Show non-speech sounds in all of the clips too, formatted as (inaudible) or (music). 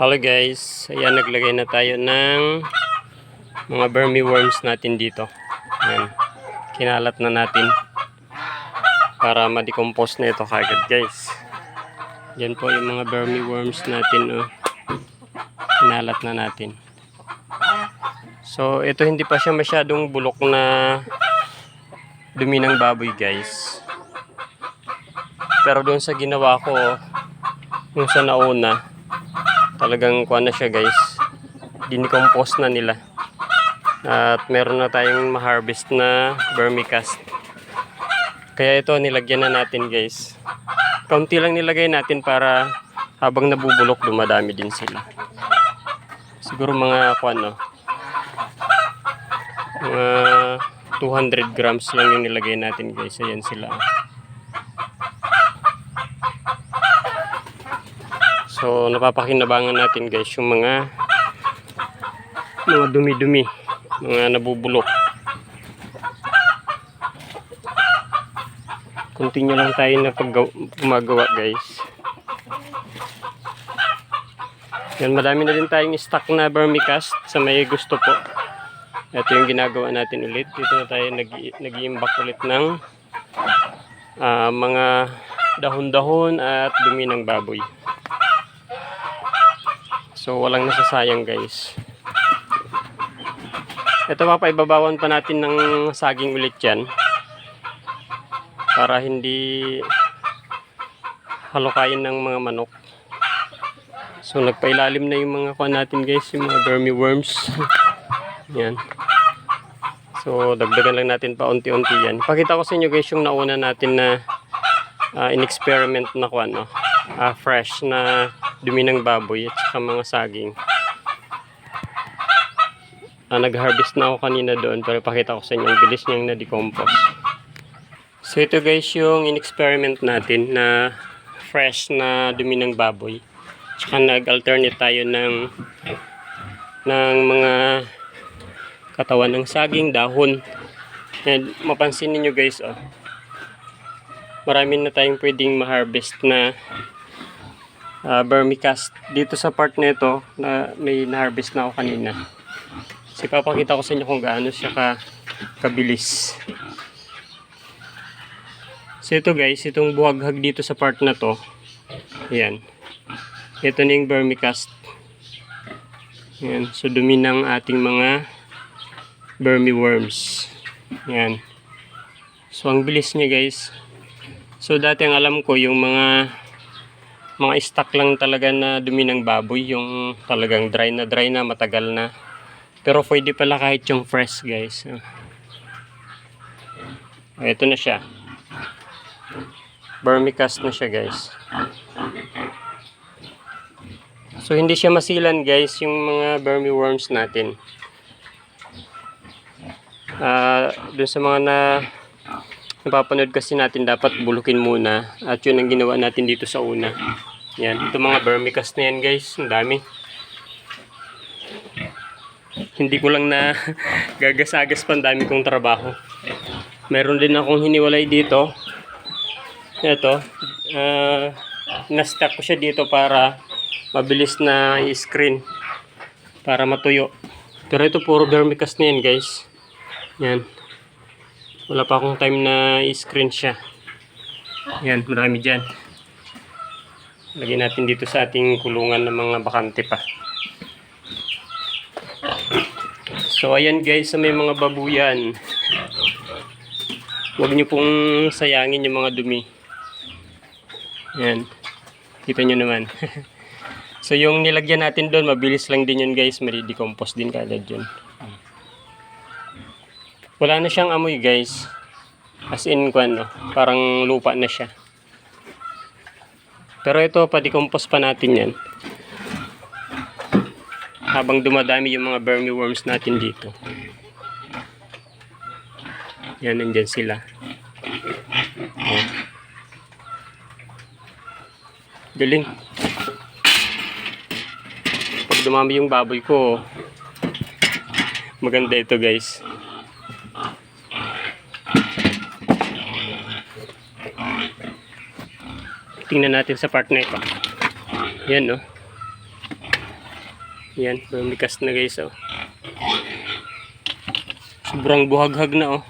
Hello guys, ayan naglagay na tayo ng mga vermi worms natin dito. Ayan, kinalat na natin para ma-decompose na ito kagad guys. Yan po yung mga vermi worms natin. Oh. Kinalat na natin. So ito hindi pa siya masyadong bulok na dumi ng baboy guys. Pero doon sa ginawa ko, yung sa nauna, talagang kuha na siya guys. Dinicompose na nila. At meron na tayong ma-harvest na vermicast. Kaya ito nilagyan na natin guys. Kaunti lang nilagay natin para habang nabubulok dumadami din sila. Siguro mga kuha no? Mga 200 grams lang yung nilagay natin guys. Ayan sila So, napapakinabangan natin guys yung mga mga dumi-dumi, mga nabubulok. Continue lang tayo na pag guys. Yan, madami na din tayong stock na vermicast sa may gusto po. Ito yung ginagawa natin ulit. Dito na tayo nag-iimbak ulit ng ah, mga dahon-dahon at dumi ng baboy. So walang nasasayang guys. Ito papaibabawan pa natin ng saging ulit yan. Para hindi halukayin ng mga manok. So nagpailalim na yung mga kuha natin guys, yung mga vermi worms. (laughs) yan. So dagdagan lang natin pa unti-unti yan. Pakita ko sa inyo guys yung nauna natin na uh, in-experiment na kuha no. Ah, fresh na dumi ng baboy at saka mga saging. Ah, nag-harvest na ako kanina doon pero pakita ko sa inyo ang bilis niyang na-decompose. So ito guys yung in-experiment natin na fresh na dumi ng baboy. Tsaka nag-alternate tayo ng ng mga katawan ng saging, dahon. And mapansin niyo guys oh. Marami na tayong pwedeng ma-harvest na uh, vermicast dito sa part nito na may na-harvest na ako kanina. Kasi papakita ko sa inyo kung gaano siya ka kabilis. So ito guys, itong buhaghag dito sa part na to. Ayan. Ito na yung vermicast. Ayan. So dumi ng ating mga vermi worms. Ayan. So ang bilis niya guys. So dati ang alam ko yung mga mga stock lang talaga na dumi ng baboy yung talagang dry na dry na matagal na. Pero pwede pala kahit yung fresh guys. Oh, ito na siya. Vermicast na siya guys. So hindi siya masilan guys yung mga vermi worms natin. Uh, dun sa mga na napapanood kasi natin dapat bulukin muna. At yun ang ginawa natin dito sa una yan, ito mga vermicast na yan guys, ang dami. Hindi ko lang na (laughs) gagasagas pa ang dami kong trabaho. Meron din akong hiniwalay dito. Ito uh, na-stack ko siya dito para mabilis na i-screen para matuyo. Pero ito puro vermicast na yan guys. Yan. Wala pa akong time na i-screen siya. Yan, marami dyan. Lagyan natin dito sa ating kulungan ng mga bakante pa. So, ayan guys, sa may mga babuyan. Huwag nyo pong sayangin yung mga dumi. Yan. Kita nyo naman. (laughs) so, yung nilagyan natin doon, mabilis lang din yun guys. Mari-decompose din kagad yun. Wala na siyang amoy guys. As in, kwan, no? parang lupa na siya. Pero ito, pa-decompose pa natin yan. Habang dumadami yung mga vermi worms natin dito. Yan, nandyan sila. Oh. Galing. Pag dumami yung baboy ko, maganda ito guys. Tingnan natin sa part na ito yan no Yan, vermicast na guys oh. Sobrang buhaghag na oh.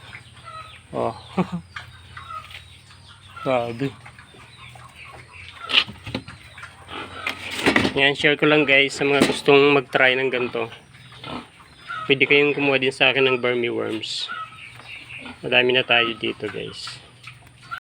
Oh. (laughs) Grabe. Yan, share ko lang guys sa mga gustong mag-try ng ganito. Pwede kayong kumuha din sa akin ng Burmy worms. Madami na tayo dito guys.